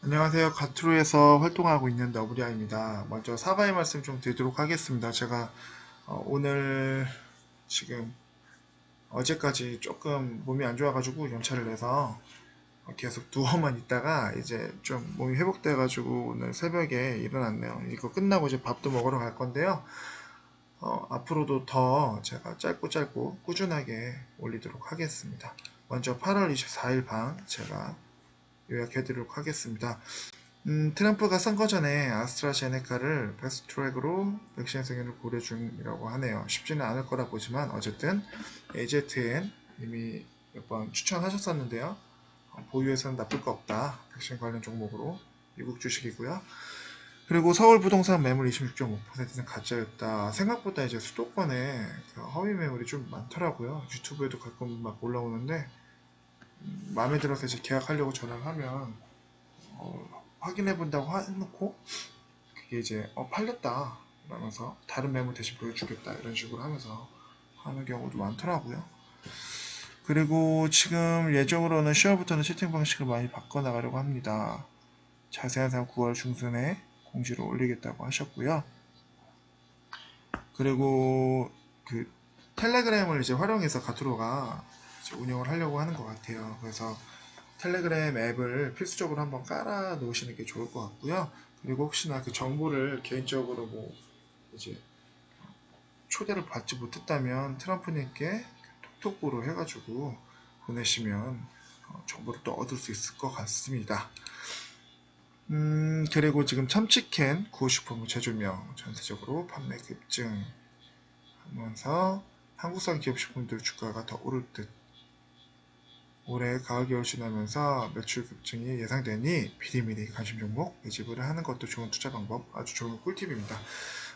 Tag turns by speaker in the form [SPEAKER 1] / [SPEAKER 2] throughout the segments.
[SPEAKER 1] 안녕하세요. 가트로에서 활동하고 있는 너브리아입니다. 먼저 사과의 말씀 좀 드리도록 하겠습니다. 제가 어, 오늘 지금 어제까지 조금 몸이 안 좋아가지고 연차를 내서 어, 계속 누워만 있다가 이제 좀 몸이 회복돼가지고 오늘 새벽에 일어났네요. 이거 끝나고 이제 밥도 먹으러 갈 건데요. 어, 앞으로도 더 제가 짧고 짧고 꾸준하게 올리도록 하겠습니다. 먼저 8월 24일 방 제가 요약해드리도록 하겠습니다. 음, 트럼프가 선거 전에 아스트라제네카를 패스트트랙으로 백신 승인을 고려 중이라고 하네요. 쉽지는 않을 거라 보지만 어쨌든 AZN 이미 몇 번 추천하셨었는데요. 어, 보유해서는 나쁠 거 없다. 백신 관련 종목으로 미국 주식이고요. 그리고 서울 부동산 매물 26.5%는 가짜였다. 생각보다 이제 수도권에 그 허위 매물이 좀 많더라고요. 유튜브에도 가끔 막 올라오는데 음, 마음에 들어서 이제 계약하려고 전화를 하면 어, 확인해 본다고 해놓고 그게 이제 어, 팔렸다 라면서 다른 매물 대신 보여주겠다 이런 식으로 하면서 하는 경우도 많더라고요. 그리고 지금 예정으로는 10월부터는 채팅 방식을 많이 바꿔나가려고 합니다. 자세한 사항 9월 중순에 공지를 올리겠다고 하셨고요. 그리고 그 텔레그램을 이제 활용해서 가투로가 운영을 하려고 하는 것 같아요. 그래서 텔레그램 앱을 필수적으로 한번 깔아 놓으시는 게 좋을 것 같고요. 그리고 혹시나 그 정보를 개인적으로 뭐 이제 초대를 받지 못했다면 트럼프님께 톡톡으로 해가지고 보내시면 어, 정보를 또 얻을 수 있을 것 같습니다. 음, 그리고 지금 참치캔 구호식품 제조명 전세적으로 판매 급증 하면서 한국산 기업 식품들 주가가 더 오를 듯 올해 가을 겨울 지나면서 매출 급증이 예상되니 미리미리 관심 종목 매집을 하는 것도 좋은 투자 방법 아주 좋은 꿀팁입니다.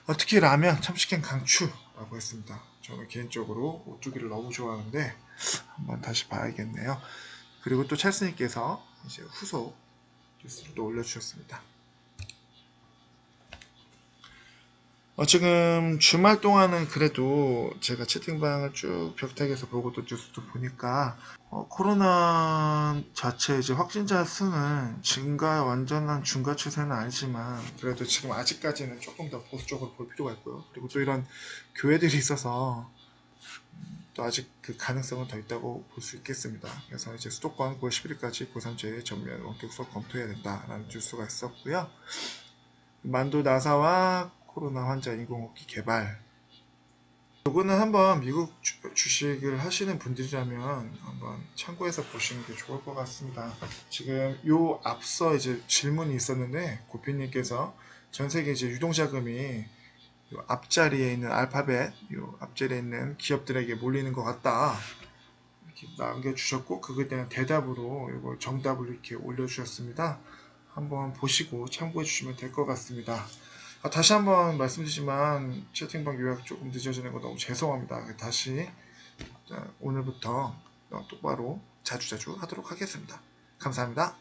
[SPEAKER 1] 어, 특히 라면 참치캔 강추라고 했습니다. 저는 개인적으로 오뚜기를 너무 좋아하는데 한번 다시 봐야겠네요. 그리고 또 찰스님께서 이제 후속 뉴스를 또 올려주셨습니다. 어, 지금 주말 동안은 그래도 제가 채팅방을 쭉 벽타기에서 보고 또 뉴스도 보니까 어, 코로나 자체 이제 확진자 수는 증가 완전한 중과 추세는 아니지만 그래도 지금 아직까지는 조금 더 보수적으로 볼 필요가 있고요. 그리고 또 이런 교회들이 있어서 음, 또 아직 그 가능성은 더 있다고 볼 수 있겠습니다. 그래서 이제 수도권 9월 11일까지 고3제의 전면 원격 수업 검토해야 된다라는 뉴스가 있었고요. 만도 나사와 코로나 환자 인공호흡기 개발. 요거는 한번 미국 주, 주식을 하시는 분들이라면 한번 참고해서 보시는 게 좋을 것 같습니다. 지금 요 앞서 이제 질문이 있었는데 고피님께서 전 세계 이제 유동자금이 요 앞자리에 있는 알파벳, 요 앞자리에 있는 기업들에게 몰리는 것 같다. 이렇게 남겨주셨고 그거에 대한 대답으로 이걸 정답을 이렇게 올려주셨습니다. 한번 보시고 참고해 주시면 될 것 같습니다. 아, 다시 한번 말씀드리지만 채팅방 요약 조금 늦어지는 거 너무 죄송합니다. 다시 자, 오늘부터 똑바로 자주자주 하도록 하겠습니다. 감사합니다.